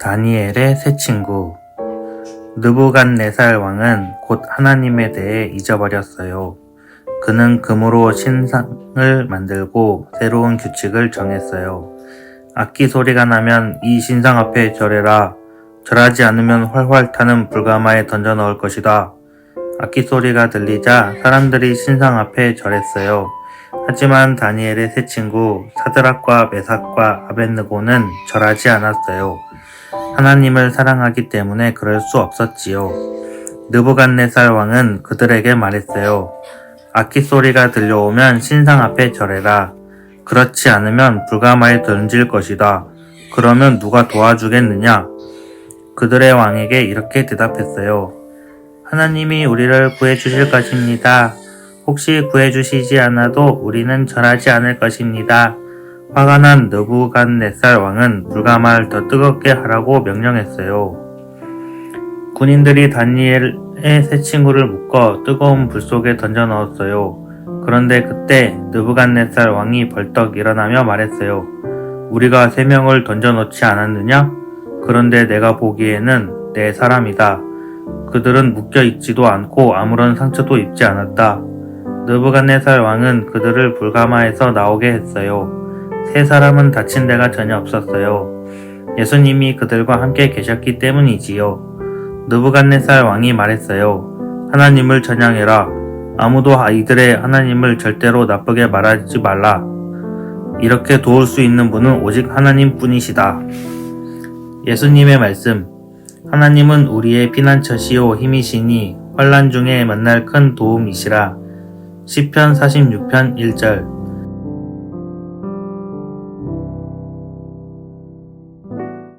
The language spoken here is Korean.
다니엘의 새 친구 느부갓네살 왕은 곧 하나님에 대해 잊어버렸어요. 그는 금으로 신상을 만들고 새로운 규칙을 정했어요. 악기 소리가 나면 이 신상 앞에 절해라. 절하지 않으면 활활 타는 불가마에 던져 넣을 것이다. 악기 소리가 들리자 사람들이 신상 앞에 절했어요. 하지만 다니엘의 새 친구 사드락과 메삭과 아벤느고는 절하지 않았어요. 하나님을 사랑하기 때문에 그럴 수 없었지요. 느부갓네살 왕은 그들에게 말했어요. 악기 소리가 들려오면 신상 앞에 절해라. 그렇지 않으면 불가마에 던질 것이다. 그러면 누가 도와주겠느냐? 그들의 왕에게 이렇게 대답했어요. 하나님이 우리를 구해주실 것입니다. 혹시 구해주시지 않아도 우리는 절하지 않을 것입니다. 화가 난 느부갓네살 왕은 불가마를 더 뜨겁게 하라고 명령했어요. 군인들이 다니엘의 새 친구를 묶어 뜨거운 불 속에 던져 넣었어요. 그런데 그때 느부갓네살 왕이 벌떡 일어나며 말했어요. 우리가 세 명을 던져 놓지 않았느냐? 그런데 내가 보기에는 내 사람이다. 그들은 묶여 있지도 않고 아무런 상처도 입지 않았다. 느부갓네살 왕은 그들을 불가마에서 나오게 했어요. 세 사람은 다친 데가 전혀 없었어요. 예수님이 그들과 함께 계셨기 때문이지요. 느부갓네살 왕이 말했어요. 하나님을 찬양해라. 아무도 이들의 하나님을 절대로 나쁘게 말하지 말라. 이렇게 도울 수 있는 분은 오직 하나님 뿐이시다. 예수님의 말씀. 하나님은 우리의 피난처시요 힘이시니 환란 중에 만날 큰 도움이시라. 시편 46편 1절.